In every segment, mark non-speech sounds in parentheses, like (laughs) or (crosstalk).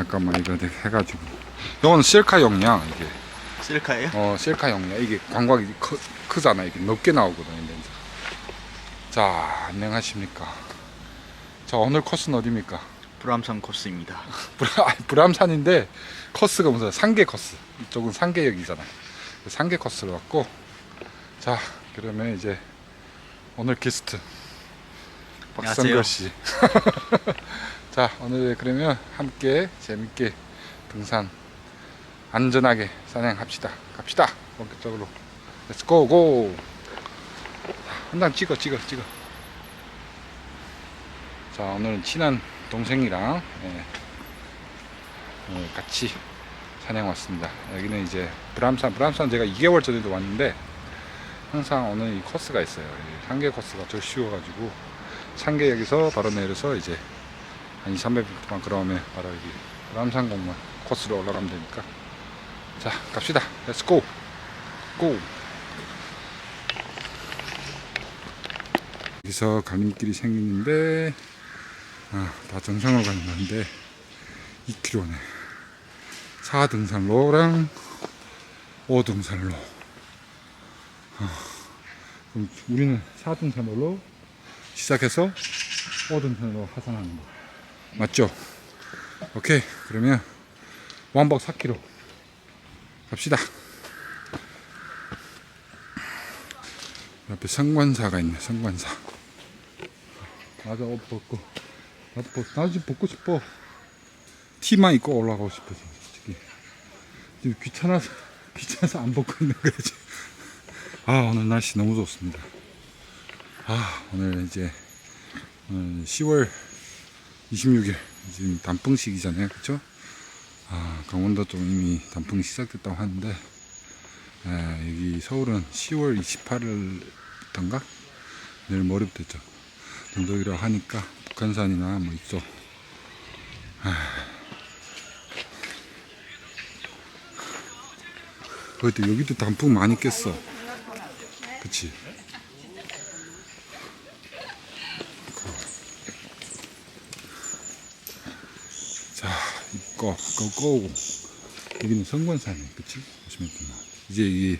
잠깐만 이거 내가 해가지고. 이거는 셀카용이야 이게. 셀카예요? 어 셀카용이야 이게 광각이 크, 크잖아. 이게 높게 나오거든 이 렌즈 자 안녕하십니까. 자 오늘 코스는 어디입니까? 불암산 코스입니다. (laughs) 아니, 불암산인데 코스가 무슨 상계 코스. 이쪽은 상계역이잖아. 상계 코스로 왔고. 자 그러면 이제 오늘 게스트 박성걸 씨. (laughs) 자 오늘 그러면 함께 재밌게 등산 안전하게 산행합시다. 갑시다. 본격적으로. Go go. 한장 찍어 찍어 찍어. 자 오늘은 친한 동생이랑 예, 같이 산행 왔습니다. 여기는 이제 브람산 브람산 제가 2개월 전에도 왔는데 항상 오늘 이 코스가 있어요. 이 상계 코스가 더 쉬워 가지고 상계역에서 바로 내려서 이제 한 2, 300m 동안 그러면 바로 여기 람산공원 코스로 올라가면 되니까. 자 갑시다. 렛츠 고 고! 여기서 갈림길이 생기는데 아, 다 정상으로 가는 건데 2km네. 4등산로랑 5등산로. 그럼 우리는 4등산로로 시작해서 5등산으로 하산하는 거 맞죠? 오케이. 그러면 왕복 4km 갑시다. 옆에 성관사가 있네 성관사. 맞아 옷 벗고. 나도 지금 벗고 싶어. 티만 입고 올라가고 싶어 솔직히. 지금 귀찮아서 (laughs) 귀찮아서 안 벗고 있는 거지 아 오늘 날씨 너무 좋습니다. 아 오늘 이제 오늘 10월 26일 지금 단풍 시기잖아요. 그쵸? 아 강원도 좀 이미 단풍이 시작됐다고 하는데 아, 여기 서울은 10월 28일부터인가? 내일 모레부터 죠. 정도이라고 하니까 북한산이나 뭐 이쪽 아. 그래도 여기도 단풍 많이 깼어. 그치 자, 고, 고, 고. 여기는 성관산이 그치? 보시면 됩니다. 이제 이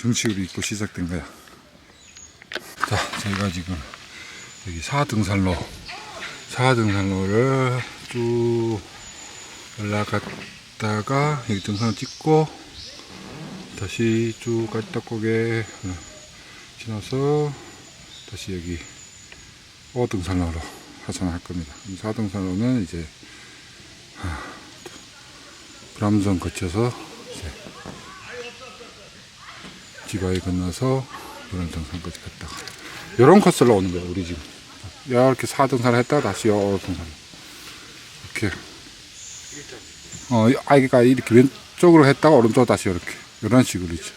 정식으로 입고 시작된 거야. 자, 저희가 지금 여기 4등산로, 4등산로를 쭉 올라갔다가 여기 등산을 찍고 다시 쭉 갈딱고개 지나서 다시 여기 5등산로로 하산할 겁니다. 4등산로는 이제 브람선 거쳐서 지바에 건너서 이런 등산까지 갔다가 이런 코스로 오는 거야 우리 지금. 이렇게 4등산을 했다가 다시 요 등산. 이렇게. 어 아이가 이렇게 왼쪽으로 했다가 오른쪽 다시 이렇게. 이런 식으로 있죠.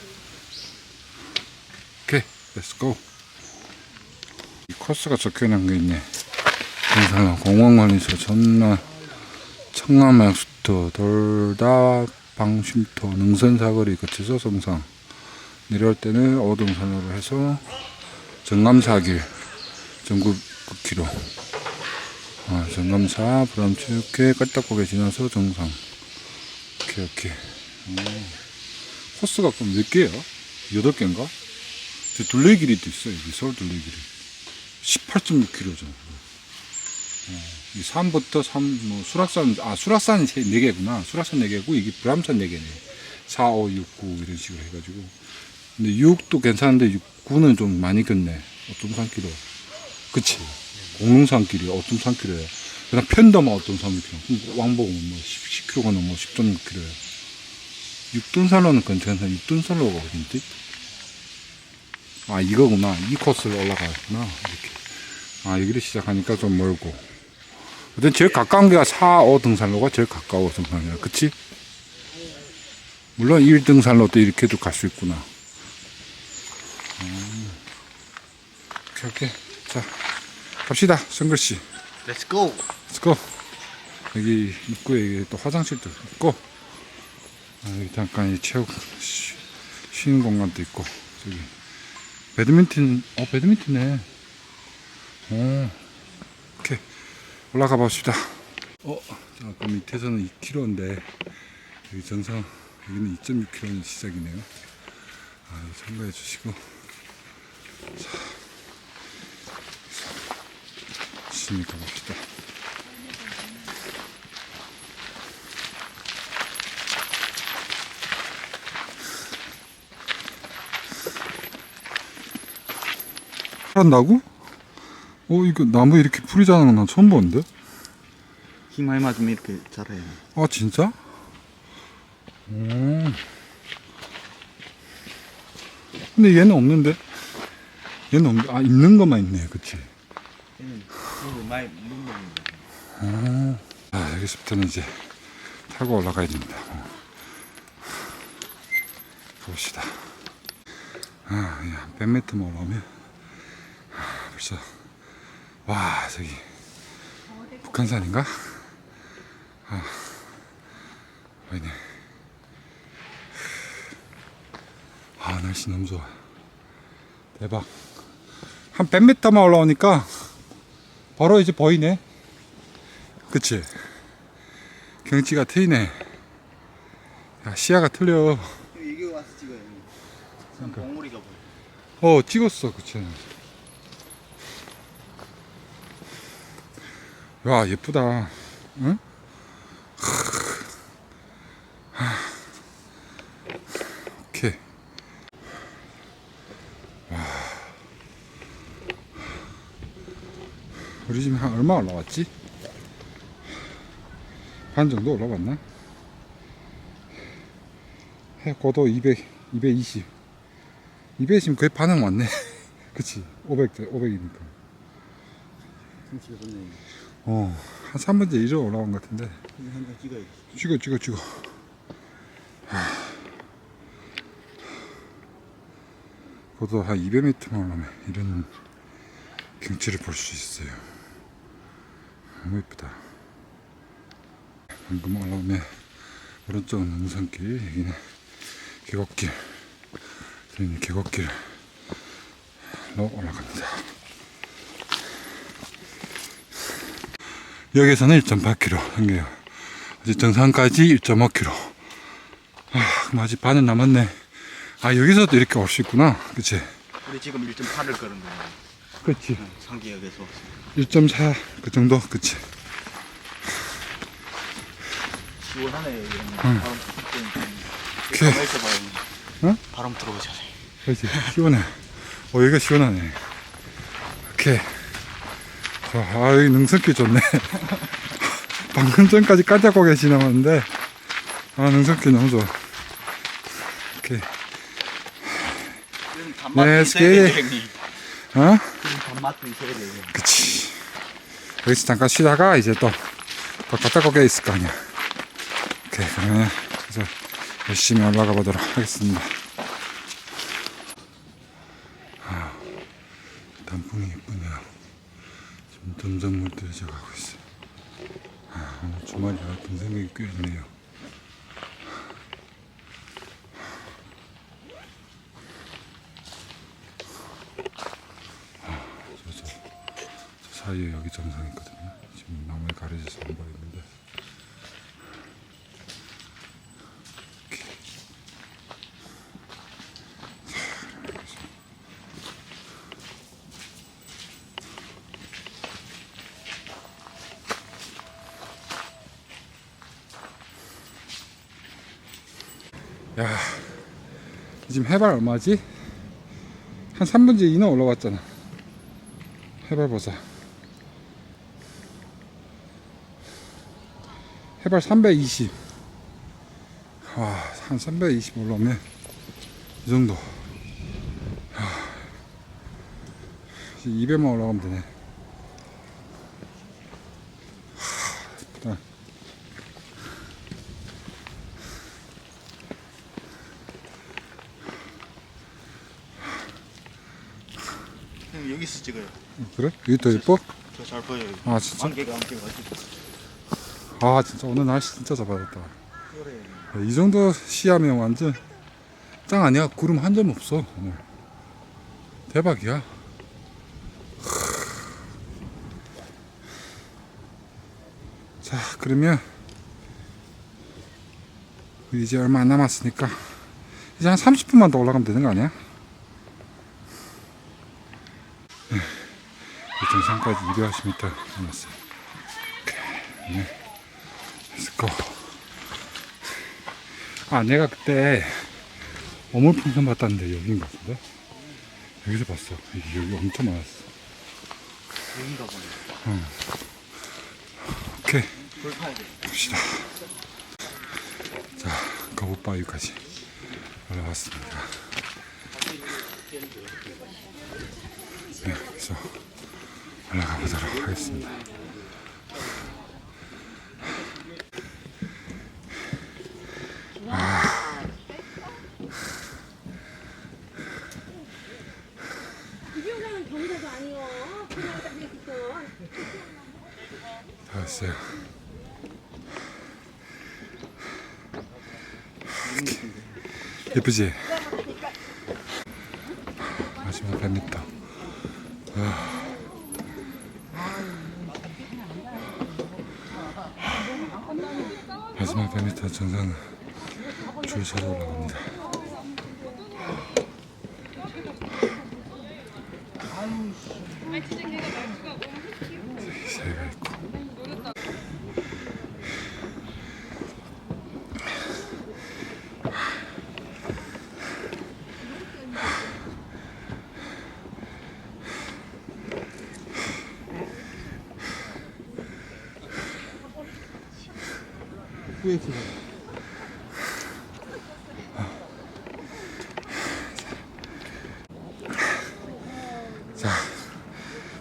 오케이 렛츠 고 이 코스가 적혀 있는 게 있네. 등산로 공원 관리소 전남 청남 양수터 돌다 방쉼터 능선사거리 거쳐서 성상 내려올 때는 오등산으로 해서 정감사길 전국 9km 아, 정감사 브람치우케 깔딱고개 지나서 정상. 오케이 오케이. 오. 코스가 그럼 몇 개야? 여덟 개인가? 저 둘레길이도 있어 여기 서울 둘레길이. 18.6km죠 이 산부터 산, 뭐, 수락산, 아, 수락산이 세- 네 개구나. 수락산 네 개고, 이게 불암산 네 개네. 4, 5, 6, 9, 이런 식으로 해가지고. 근데 6도 괜찮은데, 6, 9는 좀 많이 겼네. 5.3km. 그치. 공릉산길이 5.3km야. 그다음 편도만 5.3km. 왕복은 뭐 10, 10km가 넘어 10.6km야. 6등산로는 괜찮아. 6등산로가 어딘지? 아, 이거구나. 이 코스를 올라가구나. 이렇게. 아, 여기를 시작하니까 좀 멀고. 어쨌든 제일 가까운 게 4, 5 등산로가 제일 가까워 등산로야. 그치? 물론 1 등산로도 이렇게도 갈 수 있구나. 음. 오케이, 오케이. 자, 갑시다. 성글씨. Let's go. 렛츠고. 여기 입구에 또 화장실도 있고, 아, 여기 잠깐 이 체육 쉬, 쉬는 공간도 있고, 저기 배드민턴, 어 배드민턴네. 오, 오케이 올라가 봅시다. 어, 아까 밑에서는 2km인데 여기 정상 여기는 2.6km 시작이네요. 아, 참고해 주시고 자, 열심히 가봅시다. 한다고? 어 이거 나무 이렇게 풀이 자라는 건 난 처음 보는데? 힘 많이 맞으면 이렇게 자라요. 아 진짜? 오. 근데 얘는 없는데? 얘는 없는데? 아 있는 것만 있네 그치? 얘는 많이. 아 여기서부터는 이제 타고 올라가야 됩니다 어. 가봅시다 아 이한 100m만 올라오면 아, 벌써 와 저기 북한산인가? 아 보이네 아 날씨 너무 좋아 대박 한 100m만 올라오니까 바로 이제 보이네 그치? 경치가 트이네 야 시야가 틀려 이게 와서 찍어요. 그러니까. 봉우리가 보여. 어 찍었어 그치 와 예쁘다 응? 하. 오케이 와 우리 지금 한 얼마 올라왔지? 반 정도 올라왔나? 해 고도 200, 220 220면 거의 반은 왔네. (laughs) 그치? 500, 500이니까. 어, 한 3분째 이로 올라온 것 같은데. 찍어, 찍어, 찍어. 하. 고도 한 200m만 올라오면 이런 경치를 볼 수 있어요. 너무 예쁘다. 방금 올라오면 오른쪽 능선길, 여기는 계곡길. 저희는 계곡길로 올라갑니다. 여기서는 1.8km 한개요. 아직 정상까지 1.5km. 아, 아직 반은 남았네. 아, 여기서도 이렇게 올 수 있구나. 그치? 우리 지금 1.8을 걸은 거예요. 그치. 상기역에서. 1.4, 그 정도? 그치. 시원하네. 응. 바람. 오케이. 응? 바람 들어오잖아요. 그렇지. 시원해. 어, 여기가 시원하네. 오케이. 자, 아, 여기 능선길 좋네. (laughs) 방금 전까지 깜짝고개 지나갔는데, 아, 능선길 너무 좋아. 오케이. 네, 스케일. 형님. 어? 단맛도 있어야 돼요. 그치. 여기서 잠깐 쉬다가 이제 또, 또 깜짝고개 있을 거 아니야. 오케이. 그러면, 그래서 열심히 올라가 보도록 하겠습니다. 아, 단풍이 예쁘네요. 지금 점점 물들어져 가고 있어요. 아, 오늘 주말이라 동생이 꽤 있네요. 아, 저, 저, 저 사이에 여기 정상 있거든요. 지금 나무에 가려져서 안 보이는데. 야, 지금 해발 얼마지? 한 3분째 이나 올라왔잖아. 해발 보자. 해발 320. 와, 한 320 올라오면 이 정도. 하, 이제 200만 올라가면 되네. 하, 예쁘다. 형님 여기서 찍어요. 그래? 여기 더 예뻐? 저잘 보여요. 아, 진짜? 안개가 안개가지고. 아, 진짜 오늘 날씨 진짜 잡아졌다. 그래. 이 정도 시야면 완전 짱 아니야? 구름 한 점 없어 오늘 대박이야 자, 그러면 이제 얼마 안 남았으니까 이제 한 30분만 더 올라가면 되는 거 아니야? 네, 이 정상까지 250m 남았어요. 오케이, 네. Go. 아, 내가 그때 어물풍선 봤다는데 여기인 것 같은데? 여기서 봤어. 여기, 여기 엄청 많았어. 여긴가 보네. 오케이. 돌 파야 돼. 갑시다. 자, 거북바위까지 올라왔습니다. 네, 그래서 올라가 보도록 하겠습니다. 이렇게 다 왔어요. 예쁘지? 마지막 100m. 아. 100m 정상 줄 서서 올라갑니다. 자,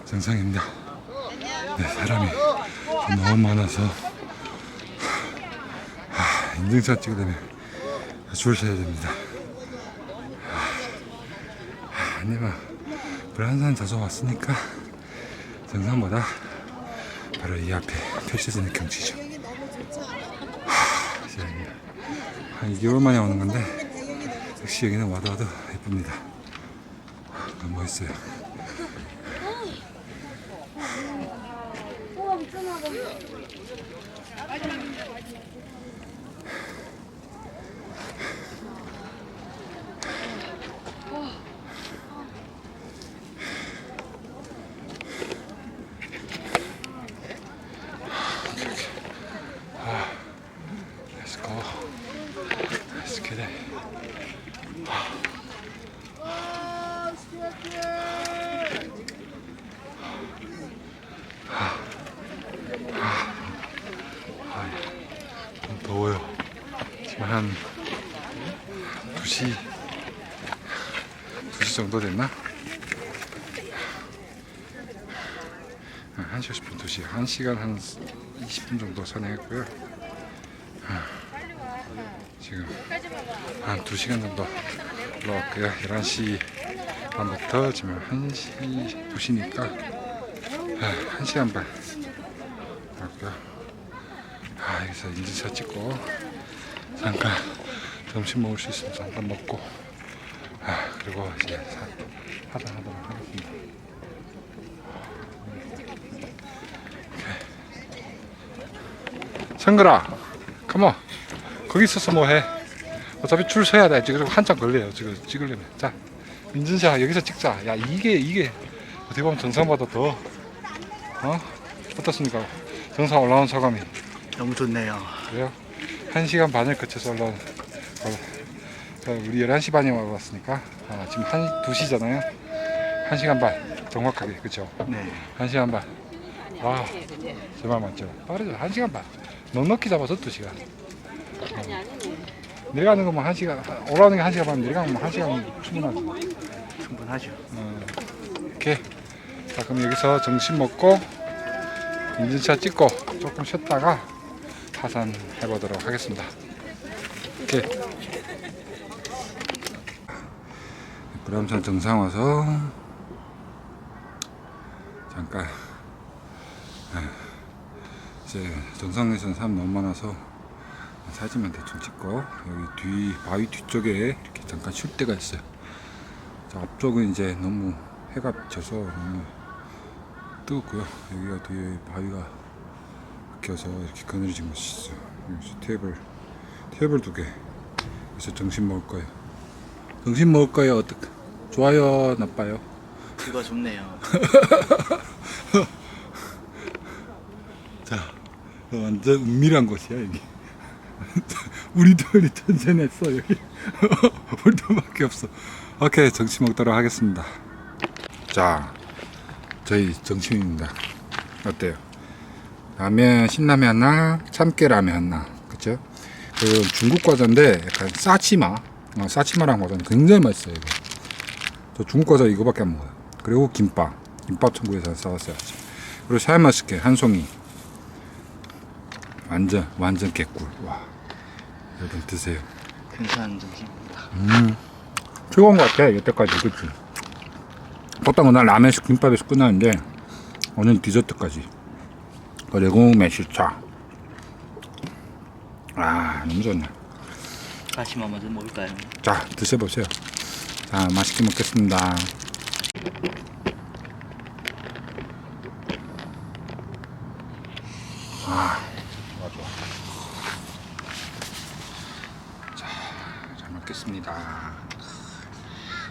정상입니다. 네, 사람이 너무 많아서 아, 인증샷 찍으려면 줄 서야 됩니다. 아, 아니면 불안산 자주 왔으니까 정상보다 바로 이 앞에 펼쳐지는 경치죠. 하, 시작입니다. 한 2개월 만에 오는 건데 역시 여기는 와도 와도 예쁩니다. 너무 멋있어요. 우와 미쳐나가. Let's go. Let's get it. 좀 더워요. 지금 한 2시, 2시 정도 됐나? 한 1시 50분, 2시. 1시간 한 20분 정도 산행했고요. 지금 한 2시간 정도 올라왔고요. 11시 반부터 지금 1시, 2시니까 1시간 반 왔고요. 아, 여기서 인증샷 찍고 잠깐 점심 먹을 수 있으면 잠깐 먹고 아, 그리고 이제 사- 하산하도록 하겠습니다. 성글아, 컴온. 거기 있어서 뭐해? 어차피 줄 서야 돼. 지금 한참 걸려요. 지금 찍으려면. 자, 민준샤 여기서 찍자. 야 이게 이게 어떻게 보면 정상보다 더 어? 어떻습니까? 정상 올라온 소감이 너무 좋네요. 그래요? 한 시간 반을 거쳐서 올라온 올라- 자, 우리 11시 반에 와봤으니까 아, 지금 한 2시잖아요. 한 시간 반 정확하게 그쵸? 네. 한 시간 반. 와, 정말 맞죠? 빠르죠? 한 시간 반. 넉넉히 잡아서 두 시간. 아니 아니네. 내려가는 거면 한 시간, 올라오는 게한 시간 반, 내려가면 한 시간 충분하죠. 충분하죠. 어, 이렇게. 자, 그럼 여기서 점심 먹고 인증샷 찍고 조금 쉬었다가 하산해 보도록 하겠습니다. 이렇게. 불암산 정상 와서 잠깐 예, 이제 정상에서는 사람 너무 많아서 사진만 대충 찍고 여기 뒤 바위 뒤쪽에 이렇게 잠깐 쉴 때가 있어요. 자, 앞쪽은 이제 너무 해가 져서 너무 뜨겁고요. 여기가 뒤에 바위가 껴서 이렇게 그늘진 곳이 있어. 여기서 테이블 테이블 두 개. 그래서 점심 먹을 거예요. 점심 먹을 거예요. 어떻게? 좋아요, 나빠요? 이거 좋네요. (laughs) 자, 완전 은밀한 곳이야 여기. (laughs) 우리들이 전전했어 여기. (laughs) 우리들밖에 없어. 오케이 점심 먹도록 하겠습니다. 자, 저희 점심입니다. 어때요? 라면 신라면 하나, 참깨 라면 하나, 그쵸? 그 중국 과자인데 약간 싸치마, 어, 싸치마랑 과자는 굉장히 맛있어요 이거. 저 중국 과자 이거밖에 안 먹어요. 그리고 김밥, 김밥 천국에서 사왔어요. 그리고 샤인머스켓 한 송이. 완전 완전 개꿀. 와, 여러분 드세요. 근사한 점심입니다. 최고인 것 같아 여태까지 그치 보통 그날 라면에서 김밥에서 끝나는데 오늘 디저트까지 그리고 매실차 아 너무 좋네 다시마 먼저 먹을까요? 자 드셔보세요 자 맛있게 먹겠습니다. 아 좋아 좋아. 자 잘 먹겠습니다.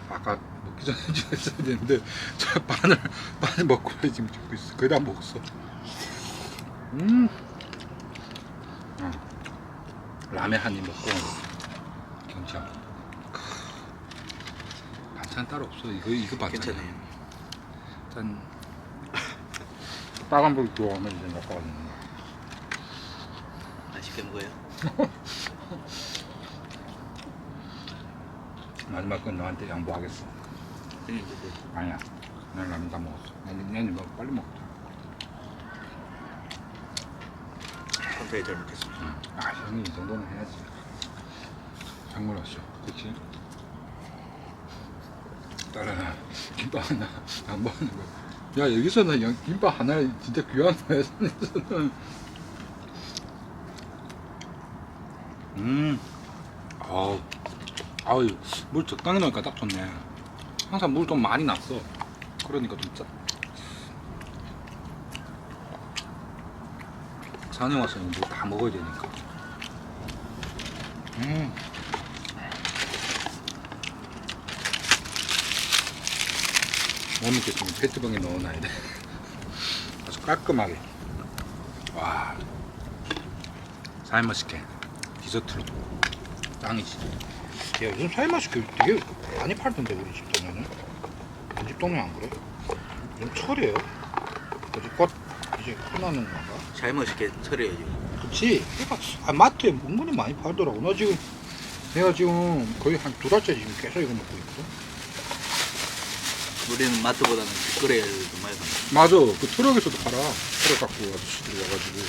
아까 먹기 전에 좀 (laughs) 했어야 되는데 저 반을 반을 먹고 지금 죽고 있어. 거의 다 먹었어. 음. 아, 라면 한 입 먹고 반 찬 따로 없어. 이거 이거 반찬 괜찮아요. 짠. 빨간 불 좋아하면 이제 나빠가지고 맛있게 먹어요. (laughs) 마지막 건 너한테 양보하겠어. 형님 드세요. 아니야. 난 라면 다 먹었어. 난 내년 먹 빨리 먹자. 잘 먹겠습니다. 아 형이 이 정도는 해야지. 장물 왔어. 그치? 따라나 김밥 하나 안 먹는 거야 여기서는 영- 김밥 하나 진짜 귀한 거야 산에서는 음. 아우. 아우 물 적당히 넣으니까 딱 좋네. 항상 물 좀 많이 났어. 그러니까 좀 짜. 산에 와서는 뭐다 먹어야 되니까. 음. 못 먹겠으면 페트병에 넣어놔야 돼. 아주 깔끔하게. 와. 사이머스케 디저트로 짱이지. 야 요즘 사이머스케 되게 많이 팔던데 우리 집 동네는. 우리 집 동네 안 그래? 요즘 철이에요. 어제 꽃 이제 끝나는 건가? 잘 맛있게 처리해야죠. 그치. 그러니까 아, 마트에 은근히 많이 팔더라고. 나 지금 내가 지금 거의 한 두 달째 지금 계속 이거 먹고 있어. 우리는 마트보다는 길거리에 좀 많이 삽니다. 맞아. 그 트럭에서도 팔아. 트럭 갖고 아저씨들이 와가지고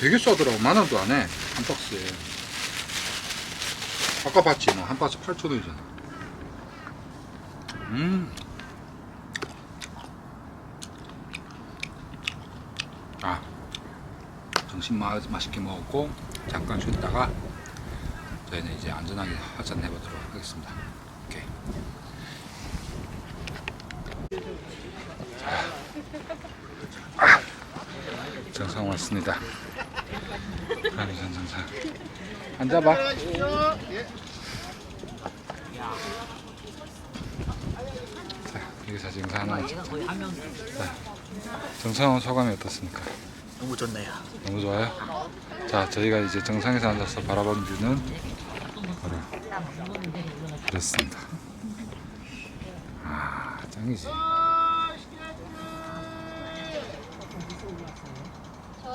되게 싸더라고. 만 원도 안 해. 한 박스에. 아까 봤지? 나한 박스 8천 원이잖아. 음. 아. 점심 마, 맛있게 먹었고 잠깐 쉬었다가 저희는 이제 안전하게 하잔 해보도록 하겠습니다. 오케이. 정상 왔습니다. 가미선 정상. 앉아봐. 자, 여기서 정상 하나 찍자. 자, 정상 소감이 어떻습니까? 너무 좋네요. 너무 좋아요. 자, 저희가 이제 정상에서 앉아서 바라본 뷰는 바로 이렇습니다. 아, 짱이지.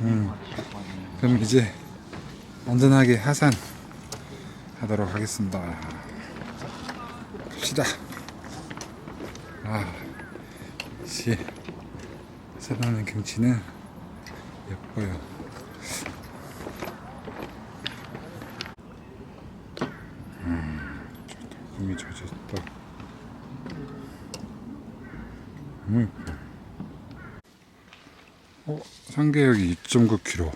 음. 그럼 이제 안전하게 하산 하도록 하겠습니다. 갑시다. 아, 역시 사랑하는 경치는 예뻐요. 어, 상계역이 2.9km.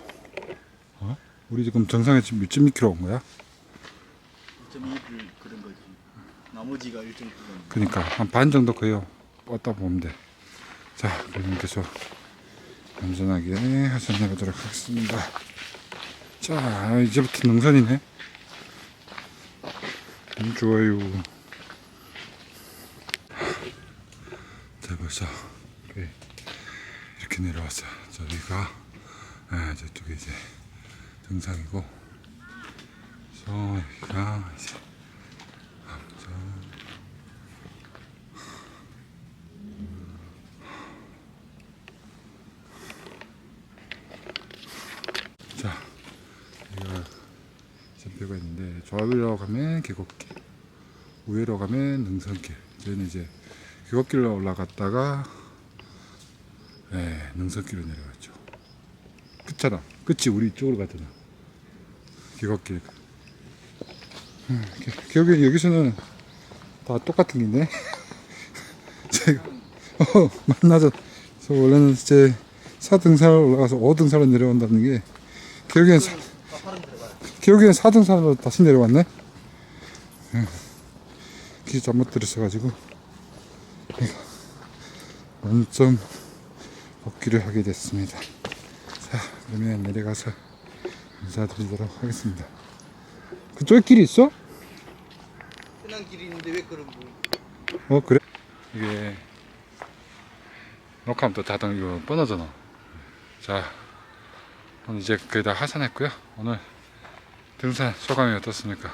어? 우리 지금 정상에 지금 몇점 킬로 온 거야? 1.2를 그런 거지. 나머지가 1.9는 그러니까 한 반 정도 거의 왔다 보면 돼. 자, 그럼 계속 안전하게 하산해 보도록 하겠습니다. 자, 이제부터 능선이네. 음, 좋아요. 자, 벌써 네, 이렇게 내려왔어. 저기가 아, 저쪽에 이제 정상이고, 저기가 이제 선표가 있는데 좌우로 가면 계곡길, 우회로 가면 능선길. 저희는 이제 계곡길로 올라갔다가 네, 능선길로 내려갔죠. 끝잖아. 끝이 우리 이쪽으로 가잖아. 계- 계곡이 여기서는 다 똑같은 길이네. (laughs) 제가 어, 만나서 저 원래는 이제 4등산을 올라가서 5등산으로 내려온다는 게 결국엔 사, 결국엔 4등산으로 다시 내려왔네 응. 길 잘못 들었어가지고 내가 원점 복귀를 하게 됐습니다 자 그러면 내려가서 인사드리도록 하겠습니다 그쪽에 길이 있어? 흔한 길이 있는데 왜 그런 거? 어 그래? 이게 녹화하면 또 자동 이거 뻔하잖아 자 오늘 이제 거의 다 하산했고요 오늘 등산 소감이 어떻습니까?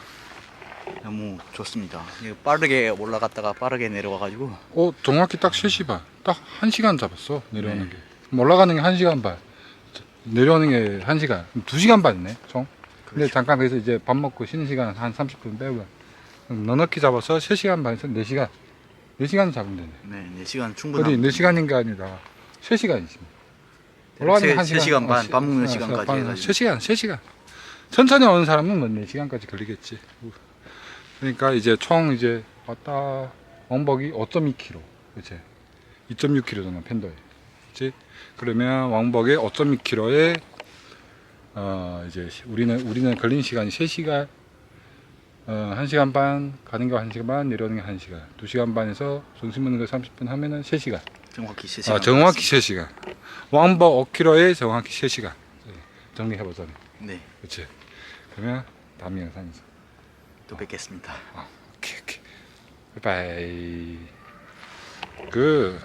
너무 좋습니다. 이거 빠르게 올라갔다가 빠르게 내려와가지고 어 정확히 딱 3시 반 딱 1시간 잡았어 내려오는 네. 게 올라가는 게 1시간 반. 내려오는 게 1시간. 2시간 반이네 총. 근데 그렇죠. 잠깐 그래서 이제 밥 먹고 쉬는 시간 한 30분 빼고 넉넉히 잡아서 3시간 반에서 4시간. 4시간 잡으면 되네. 네, 4시간 어디 충분합니다. 4시간인 게 아니라 3시간이지 올라가는 게 1시간. 3시간 반, 밥 먹는 시간까지 해가지고. 3시간 3시간. 천천히 오는 사람은 뭐 4시간까지 걸리겠지. 그러니까 이제 총 이제 왔다. 왕복이 5.2km 그치? 2.6km잖아 팬더에 그치 그러면 왕복에 5.2km에 어 이제 시- 우리는 우리는 걸린 시간이 3시간 어 1시간 반 가는 게 1시간 반 내려오는 게 1시간 2시간 반에서 정신 먹는 거 30분 하면은 3시간 정확히 3시간. 아, 정확히 3시간. 왕복 5km에 정확히 3시간. 정리해 보자면. 네, 그치? 그러면 다음 영상에서. 또 뵙겠습니다. 오케이, 오케이. 바이바이. 그.